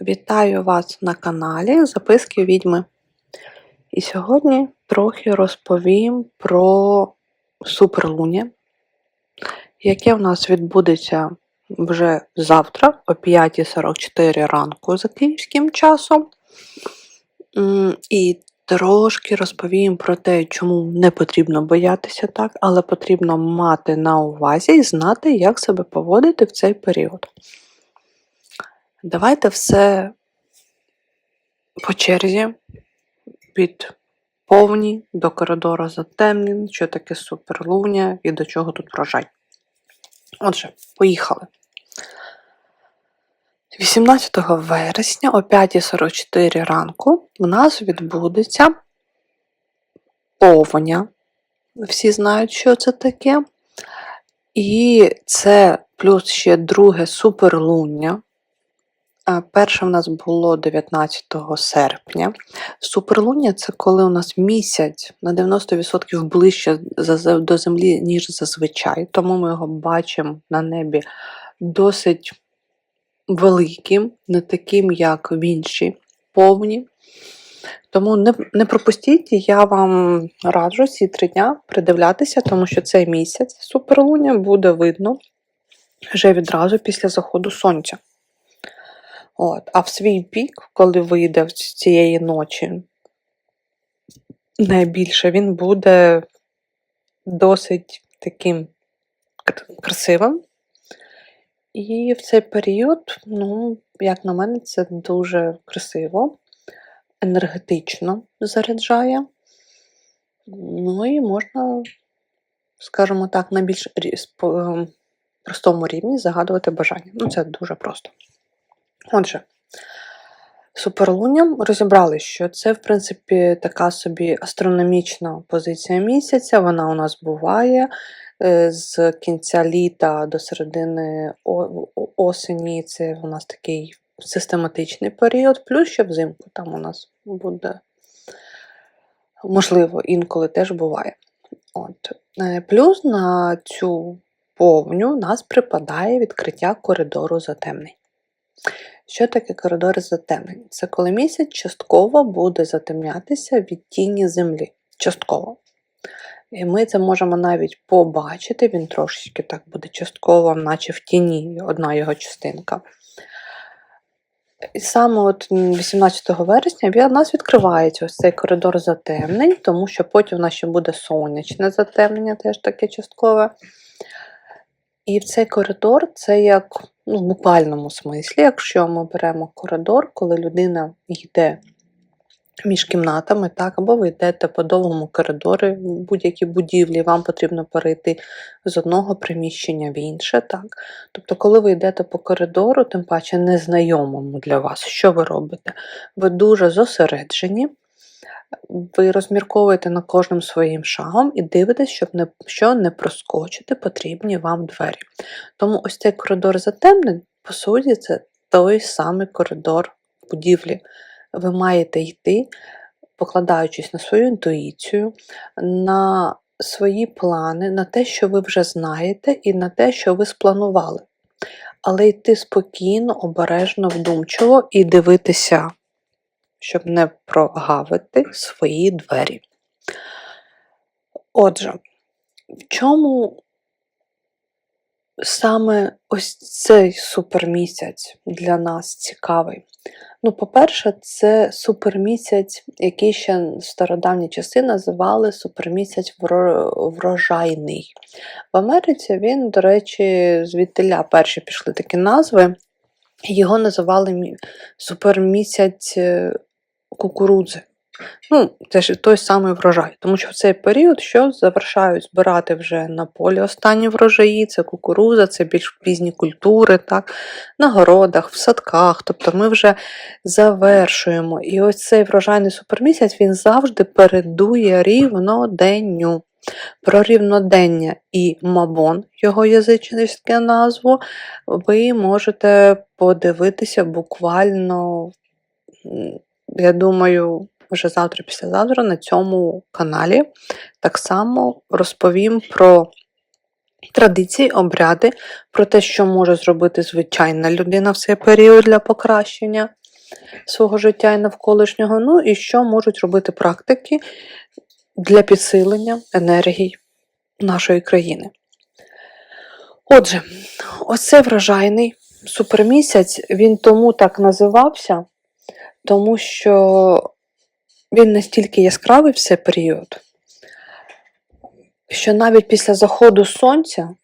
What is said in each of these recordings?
Вітаю вас на каналі Записки відьми. І сьогодні трохи розповім про суперлуння, яке в нас відбудеться вже завтра о 5.44 ранку за київським часом. І трошки розповім про те, чому не потрібно боятися так, але потрібно мати на увазі і знати, як себе поводити в цей період. Давайте все по черзі від повні до коридору затемнень, що таке суперлуння і до чого тут врожай. Отже, поїхали. 18 вересня о 5.44 ранку в нас відбудеться повня. Всі знають, що це таке. І це плюс ще друге суперлуння. Перше в нас було 19 серпня. Суперлуння це коли у нас місяць на 90% ближче до Землі, ніж зазвичай. Тому ми його бачимо на небі досить великим, не таким, як в інші повні. Тому не, не пропустіть, я вам раджу ці три дня придивлятися, тому що цей місяць суперлуння буде видно вже відразу після заходу сонця. От. А в свій пік, коли вийде з цієї ночі, найбільше він буде досить таким красивим. І в цей період, ну, як на мене, це дуже красиво, енергетично заряджає. Ну і можна, скажімо так, на більш ем, простому рівні загадувати бажання. Ну, це дуже просто. Отже, суперлунням розібрали, що це, в принципі, така собі астрономічна позиція місяця. Вона у нас буває е, з кінця літа до середини осені. Це у нас такий систематичний період, плюс ще взимку там у нас буде, можливо, інколи теж буває. От. Е, Плюс на цю повню нас припадає відкриття коридору затемнень. Що таке коридори затемнень? Це коли місяць частково буде затемнятися від тіні землі. Частково. І ми це можемо навіть побачити, він трошечки так буде частково, наче в тіні одна його частинка. І саме от 18 вересня в нас відкривається ось цей коридор затемнень, тому що потім у нас ще буде сонячне затемнення, теж таке часткове. І в цей коридор це як ну, в буквальному смислі, якщо ми беремо коридор, коли людина йде між кімнатами, так, або ви йдете по довгому коридорі в будь-якій будівлі, вам потрібно перейти з одного приміщення в інше. так. Тобто, коли ви йдете по коридору, тим паче незнайомому для вас, що ви робите? Ви дуже зосереджені, ви розмірковуєте над кожним своїм шагом і дивитесь, щоб не, що не проскочити потрібні вам двері. Тому ось цей коридор затемнень, по суті, це той самий коридор будівлі. Ви маєте йти, покладаючись на свою інтуїцію, на свої плани, на те, що ви вже знаєте, і на те, що ви спланували. Але йти спокійно, обережно, вдумчиво і дивитися, щоб не прогавити свої двері. Отже, в чому саме ось цей супермісяць для нас цікавий? Ну, по-перше, це супермісяць, який ще в стародавні часи називали супермісяць врожайний. В Америці він, до речі, звідтиля перші пішли такі назви. Його називали супермісяць е, кукурудзи. Ну, це ж той самий врожай, тому що в цей період що завершають збирати вже на полі останні врожаї, це кукуруза, це більш пізні культури, так, на городах, в садках. Тобто ми вже завершуємо. І ось цей врожайний супермісяць він завжди передує рівноденню. Про рівнодення і мабон, його язичницьке назву, ви можете подивитися буквально, я думаю, вже завтра, післязавтра на цьому каналі. Так само розповім про традиції, обряди, про те, що може зробити звичайна людина в цей період для покращення свого життя і навколишнього, ну і що можуть робити практики для підсилення енергій нашої країни. Отже, ось цей врожайний супермісяць, він тому так називався, тому що він настільки яскравий в цей період, що навіть після заходу сонця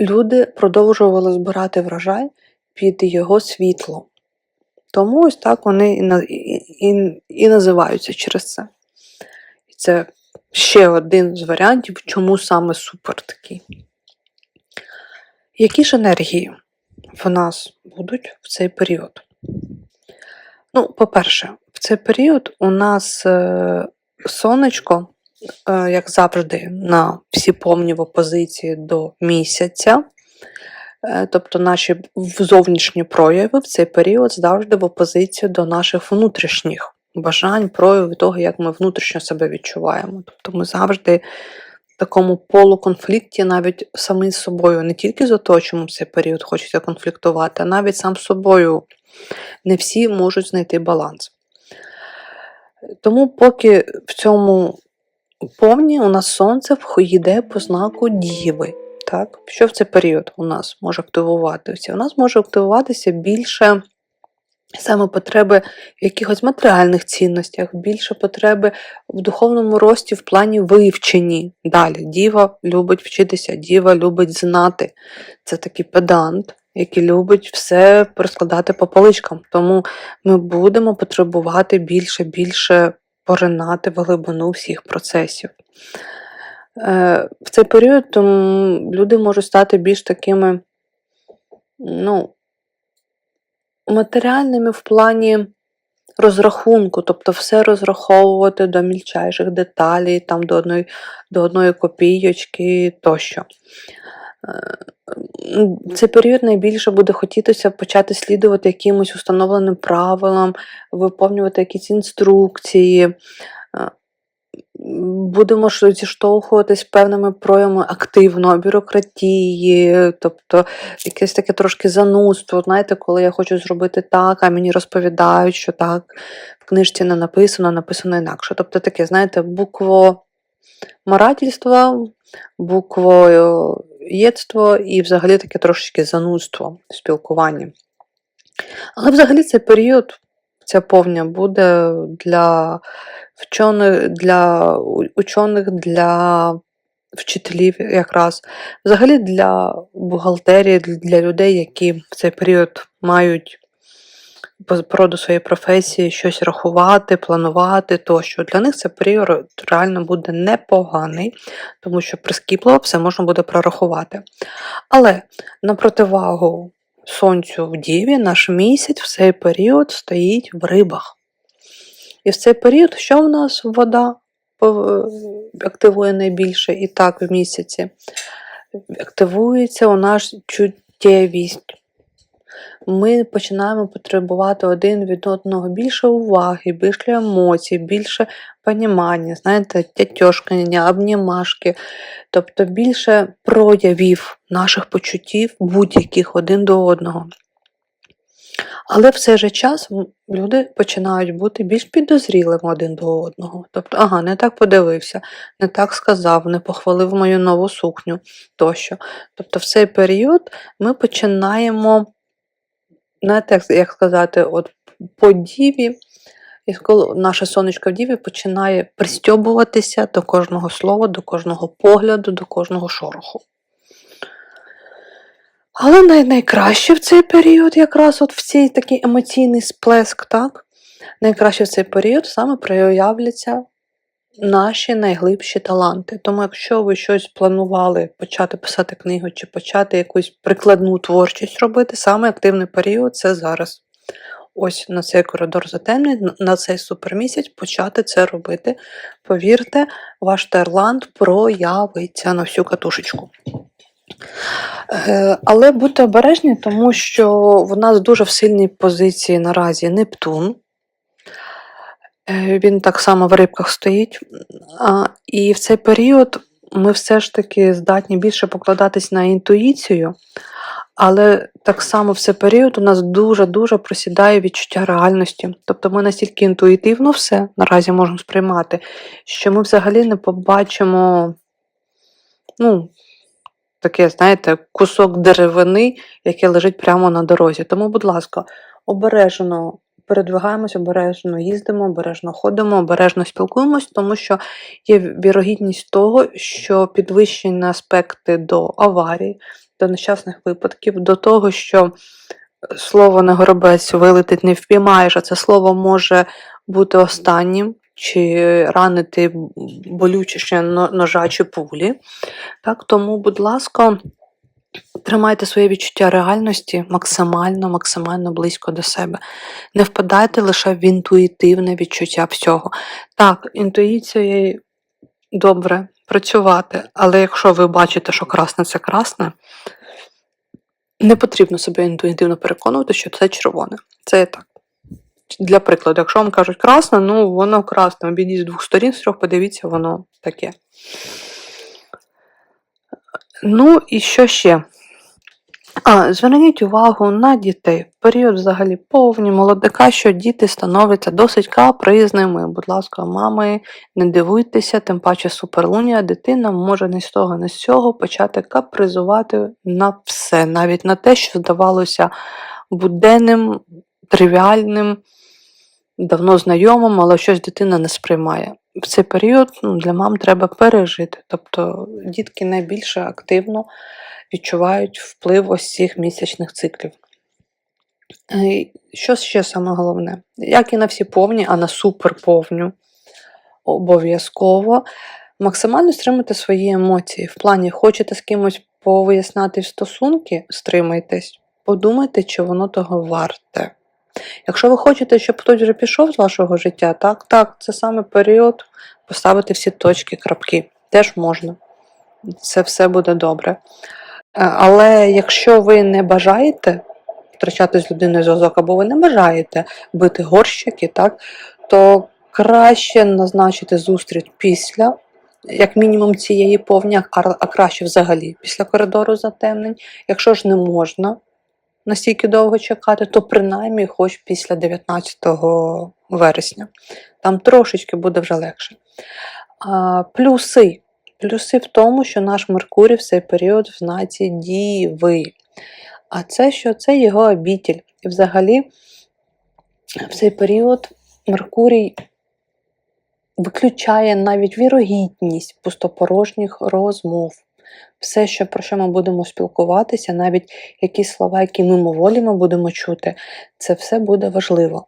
люди продовжували збирати врожай під його світло. Тому ось так вони і, і, і, називаються через це. І це ще один з варіантів, чому саме супер такий. Які ж енергії в нас будуть в цей період? Ну, по-перше, в цей період у нас е, сонечко, е, як завжди, на всі повні в опозиції до місяця. Е, Тобто наші зовнішні прояви в цей період завжди в опозицію до наших внутрішніх бажань, проявів того, як ми внутрішньо себе відчуваємо. Тобто ми завжди такому полуконфлікті навіть самі з собою, не тільки з оточенням цей період хочеться конфліктувати, а навіть сам з собою не всі можуть знайти баланс. Тому поки в цьому повні у нас сонце йде по знаку Діви. Так? Що в цей період у нас може активуватися? У нас може активуватися більше саме потреби в якихось матеріальних цінностях, більше потреби в духовному рості в плані вивченні. Далі діва любить вчитися, діва любить знати. Це такий педант, який любить все розкладати по поличкам. Тому ми будемо потребувати більше, більше поринати в глибину всіх процесів. Е, В цей період люди можуть стати більш такими, ну, матеріальними в плані розрахунку, тобто все розраховувати до мільчайших деталей, там до одної, до одної копійочки тощо. Е, Цей період найбільше буде хотітися почати слідувати якимось установленим правилам, виповнювати якісь інструкції. Е, Будемо зіштовхуватись певними проявами активної бюрократії, тобто якесь таке трошки занудство. Знаєте, коли я хочу зробити так, а мені розповідають, що так в книжці не написано, написано інакше. Тобто таке, знаєте, букво марательство, буквоєдство і взагалі таке трошечки занудство в спілкуванні. Але взагалі цей період, ця повня буде для вчених, для учених, для вчителів якраз, взагалі для бухгалтерії, для- людей, які в цей період мають породу своєї професії щось рахувати, планувати тощо. Для них цей період реально буде непоганий, тому що прискіпливо все можна буде прорахувати. Але на противагу сонцю в Діві наш місяць в цей період стоїть в рибах. І в цей період що в нас вода активує найбільше і так в місяці? Активується у нас чуттєвість. Ми починаємо потребувати один від одного більше уваги, більше емоцій, більше понімання, знаєте, тятьошкання, обнімашки, тобто більше проявів наших почуттів будь-яких один до одного. Але в цей же час люди починають бути більш підозрілими один до одного. Тобто, ага, не так подивився, не так сказав, не похвалив мою нову сукню тощо. Тобто, в цей період ми починаємо, знаєте, як сказати, от по діві, і коли наше сонечко в діві починає пристьобуватися до кожного слова, до кожного погляду, до кожного шороху. Але най- найкраще в цей період, якраз от в цей такий емоційний сплеск, так? Найкраще в цей період саме проявляться наші найглибші таланти. Тому, якщо ви щось планували почати писати книгу чи почати якусь прикладну творчість робити, саме активний період це зараз. Ось на цей коридор затемний, на цей супермісяць почати це робити. Повірте, ваш талант проявиться на всю катушечку. Е, Але будьте обережні, тому що в нас дуже в сильній позиції наразі Нептун. Е, Він так само в рибках стоїть. І в цей період ми все ж таки здатні більше покладатись на інтуїцію, але так само в цей період у нас дуже-дуже просідає відчуття реальності. Тобто ми настільки інтуїтивно все наразі можемо сприймати, що ми взагалі не побачимо, ну, таке, знаєте, кусок деревини, яке лежить прямо на дорозі. Тому, будь ласка, обережно передвигаємось, обережно їздимо, обережно ходимо, обережно спілкуємось, тому що є вірогідність того, що підвищені аспекти до аварій, до нещасних випадків, до того, що слово на горобець вилетить не впіймаєш, а це слово може бути останнім. Чи ранити болючіше но- ножа чи пулі. Так, тому, будь ласка, тримайте своє відчуття реальності максимально, максимально близько до себе. Не впадайте лише в інтуїтивне відчуття всього. Так, інтуїцією добре працювати, але якщо ви бачите, що красне це красне, не потрібно себе інтуїтивно переконувати, що це червоне. Це є так. Для прикладу, якщо вам кажуть красне, ну воно красне. Обійдіть з двох сторін, з трьох, подивіться, воно таке. Ну і що ще? А, зверніть увагу на дітей. Період взагалі повні молодика, що діти становляться досить капризними. Будь ласка, мами, не дивуйтеся, тим паче суперлунія, дитина може не з того, не з цього почати капризувати на все, навіть на те, що здавалося буденним, тривіальним, давно знайомим, але щось дитина не сприймає. В цей період ну, для мам треба пережити. Тобто дітки найбільше активно відчувають вплив ось цих місячних циклів. Е, Що ще саме головне? Як і на всі повні, а на суперповню обов'язково максимально стримуйте свої емоції. В плані, хочете з кимось повиясняти стосунки, стримайтесь, подумайте, чи воно того варте. Якщо ви хочете, щоб хтось вже пішов з вашого життя, так, так, це саме період поставити всі точки, крапки. Теж можна. Це все буде добре. Е, Але якщо ви не бажаєте втрачати з людиною зв'язок, або ви не бажаєте бити горщики, так, то краще назначити зустріч після, як мінімум, цієї повні, а а краще взагалі після коридору затемнень. Якщо ж не можна настільки довго чекати, то принаймні хоч після 19 вересня. Там трошечки буде вже легше. А, плюси. Плюси в тому, що наш Меркурій в цей період в знаці Діви. А це що? Це його обітель. І взагалі в цей період Меркурій виключає навіть вірогідність пустопорожніх розмов. Все, що, про що ми будемо спілкуватися, навіть якісь слова, які мимоволі ми будемо чути, це все буде важливо.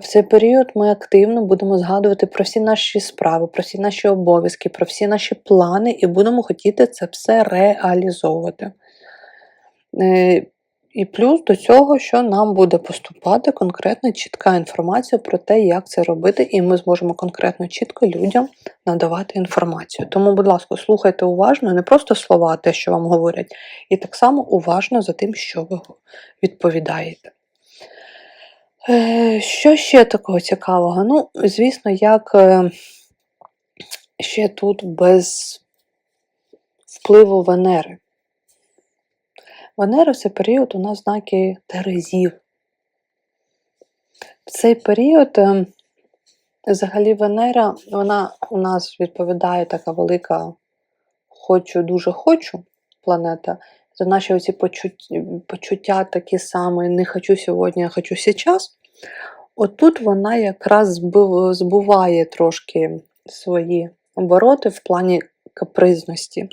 В цей період ми активно будемо згадувати про всі наші справи, про всі наші обов'язки, про всі наші плани, і будемо хотіти це все реалізовувати. І плюс до цього, що нам буде поступати конкретна чітка інформація про те, як це робити, і ми зможемо конкретно чітко людям надавати інформацію. Тому, будь ласка, слухайте уважно, не просто слова, те, що вам говорять, і так само уважно за тим, що ви відповідаєте. Е, Що ще такого цікавого? Ну, звісно, як е, ще тут без впливу Венери. Венера в цей період у нас знаки Терезів. В цей період, е, взагалі, Венера, вона у нас відповідає така велика хочу, дуже хочу планета. За наші оці почуття, почуття такі самі не хочу сьогодні, а хочу сейчас. Отут вона якраз збив- збуває трошки свої обороти в плані капризності.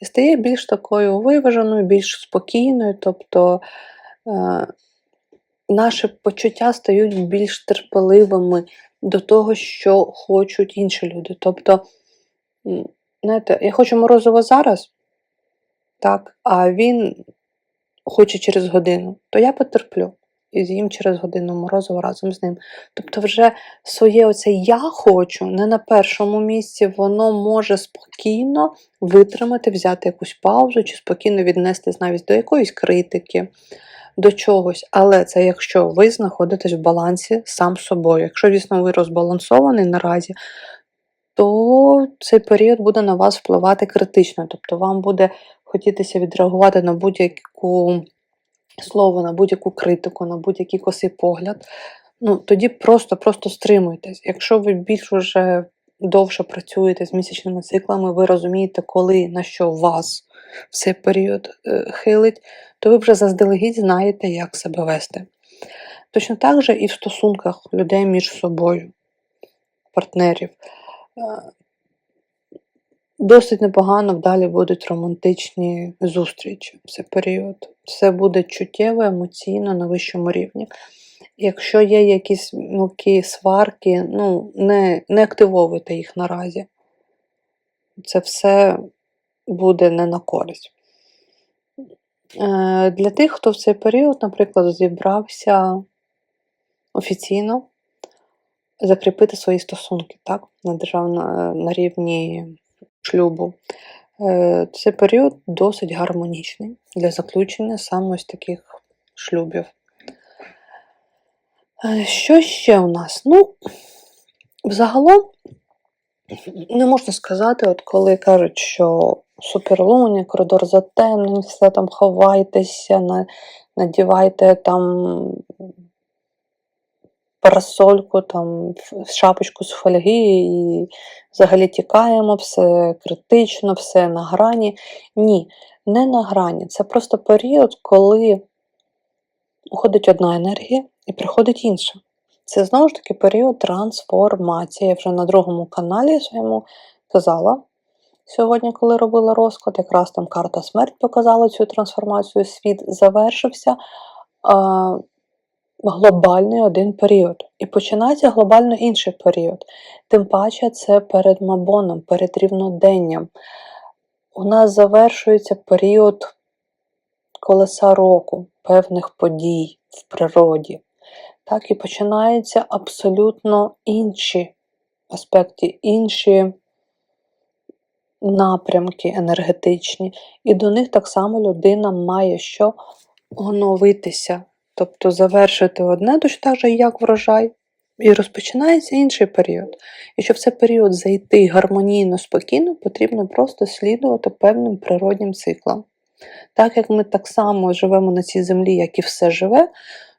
І стає більш такою виваженою, більш спокійною. Тобто е, наші почуття стають більш терпеливими до того, що хочуть інші люди. Тобто, знаєте, я хочу морозиво зараз, так, а він хоче через годину, то я потерплю і з'їм через годину морозиво разом з ним. Тобто, вже своє оце я хочу не на першому місці, воно може спокійно витримати, взяти якусь паузу, чи спокійно віднестись навіть до якоїсь критики, до чогось. Але це якщо ви знаходитесь в балансі сам з собою. Якщо, звісно, ви розбалансований наразі, то цей період буде на вас впливати критично. Тобто вам буде хотітися відреагувати на будь-яку слово, на будь-яку критику, на будь-який косий погляд. Ну, тоді просто-просто стримуйтесь. Якщо ви більш уже довше працюєте з місячними циклами, ви розумієте, коли на що вас в цей період е, хилить, то ви вже заздалегідь знаєте, як себе вести. Точно так же і в стосунках людей між собою, партнерів. Досить непогано вдалі будуть романтичні зустрічі в цей період. Все буде чуттєво, емоційно на вищому рівні. Якщо є якісь мілкі сварки, ну, не, не активовуйте їх наразі. Це все буде не на користь. Е, Для тих, хто в цей період, наприклад, зібрався офіційно закріпити свої стосунки так, на, державна, на рівні шлюбу. Е, Цей період досить гармонічний для заключення саме ось таких шлюбів. Е, Що ще у нас? Ну, взагалом, не можна сказати, от коли кажуть, що суперлуні, коридор затемнень, все там ховайтеся, надівайте там парасольку, там шапочку з фольги і взагалі тікаємо, все критично, все на грані. Ні, не на грані. Це просто період, коли уходить одна енергія і приходить інша. Це знову ж таки період трансформації. Я вже на другому каналі своєму казала сьогодні, коли робила розклад, якраз там карта смерть показала цю трансформацію. Світ завершився. Глобальний один період. І починається глобально інший період. Тим паче це перед Мабоном, перед рівноденням. У нас завершується період колеса року, певних подій в природі. Так, і починаються абсолютно інші аспекти, інші напрямки енергетичні. І до них так само людина має що оновитися. Тобто завершити одне, точно так же, як врожай, і розпочинається інший період. І щоб в цей період зайти гармонійно, спокійно, потрібно просто слідувати певним природнім циклам. Так як ми так само живемо на цій землі, як і все живе,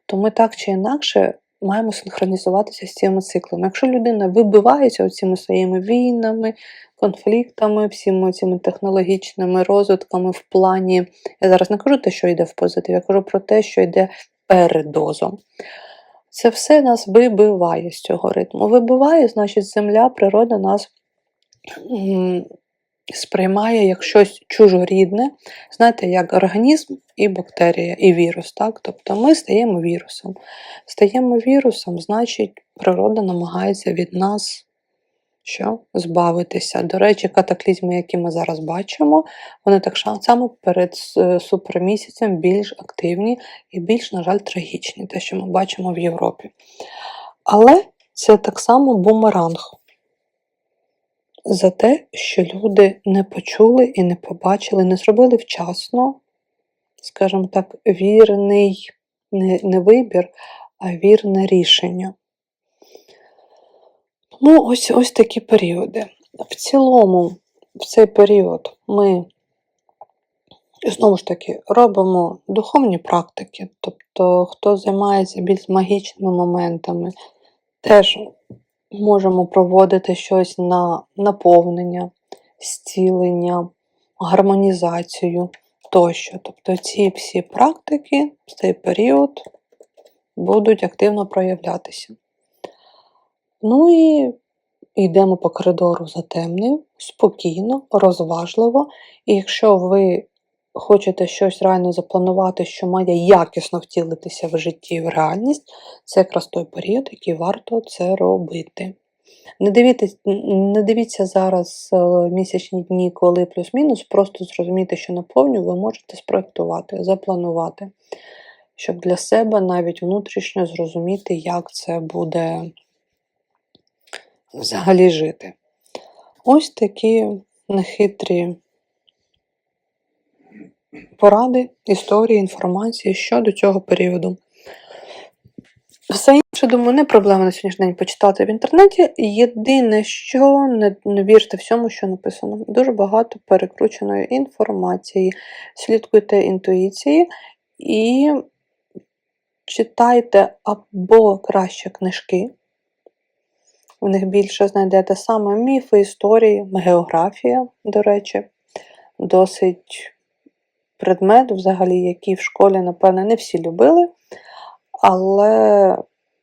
то ми так чи інакше маємо синхронізуватися з цими циклами. Якщо людина вибивається цими своїми війнами, конфліктами, всіми цими технологічними розвитками в плані, я зараз не кажу те, що йде в позитив, я кажу про те, що йде передозом. Це все нас вибиває з цього ритму. Вибиває, значить, земля, природа нас сприймає як щось чужорідне, знаєте, як організм і бактерія, і вірус. Так? Тобто ми стаємо вірусом. Стаємо вірусом, значить, природа намагається від нас що? збавитися. До речі, катаклізми, які ми зараз бачимо, вони так само перед супермісяцем більш активні і більш, на жаль, трагічні, те, що ми бачимо в Європі. Але це так само бумеранг за те, що люди не почули і не побачили, не зробили вчасно, скажімо так, вірний не, не вибір, а вірне рішення. Тому ось, ось такі періоди. В цілому, в цей період ми знову ж таки робимо духовні практики. Тобто, хто займається більш магічними моментами, теж можемо проводити щось на наповнення, зцілення, гармонізацію тощо. Тобто ці всі практики в цей період будуть активно проявлятися. Ну і йдемо по коридору затемнив, спокійно, розважливо. І якщо ви хочете щось реально запланувати, що має якісно втілитися в житті в реальність, це якраз той період, який варто це робити. Не дивіться, не дивіться зараз е, місячні дні, коли плюс-мінус, просто зрозумійте, що наповню ви можете спроектувати, запланувати, щоб для себе навіть внутрішньо зрозуміти, як це буде взагалі жити. Ось такі нехитрі поради, історії, інформації щодо цього періоду. Все інше, думаю, не проблема на сьогоднішній день почитати в інтернеті. Єдине, що не, не вірте всьому, що написано. Дуже багато перекрученої інформації. Слідкуйте інтуїції і читайте або краще книжки. У них більше знайдете саме міфи, історії, географія, до речі, досить предмет, взагалі, який в школі, напевне, не всі любили, але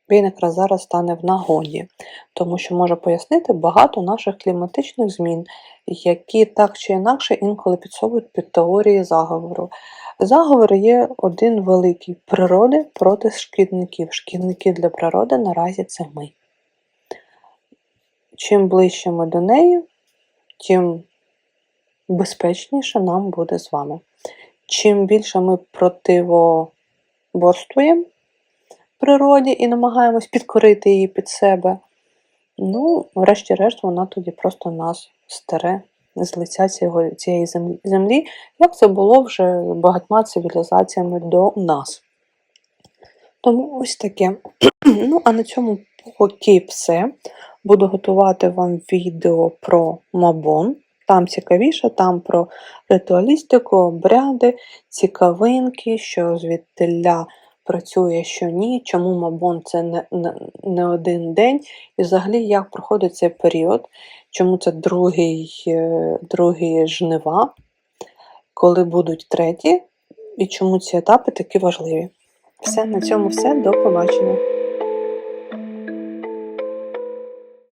він якраз зараз стане в нагоді, тому що може пояснити багато наших кліматичних змін, які так чи інакше інколи підсовують під теорії заговору. Заговор є один великий природи проти шкідників. Шкідники для природи наразі це ми. Чим ближче ми до неї, тим безпечніше нам буде з вами. Чим більше ми противоборствуємо природі і намагаємось підкорити її під себе, ну, врешті-решт, вона тоді просто нас стере з лиця цієї землі, як це було вже багатьма цивілізаціями до нас. Тому ось таке. Ну, а на цьому поки все. Буду готувати вам відео про Мабон. Там цікавіше, там про ритуалістику, обряди, цікавинки, що звідтиля працює, що ні, чому Мабон це не, не, не один день, і взагалі як проходить цей період, чому це другий, е, другий жнива, коли будуть треті, і чому ці етапи такі важливі. Все, на цьому все. До побачення.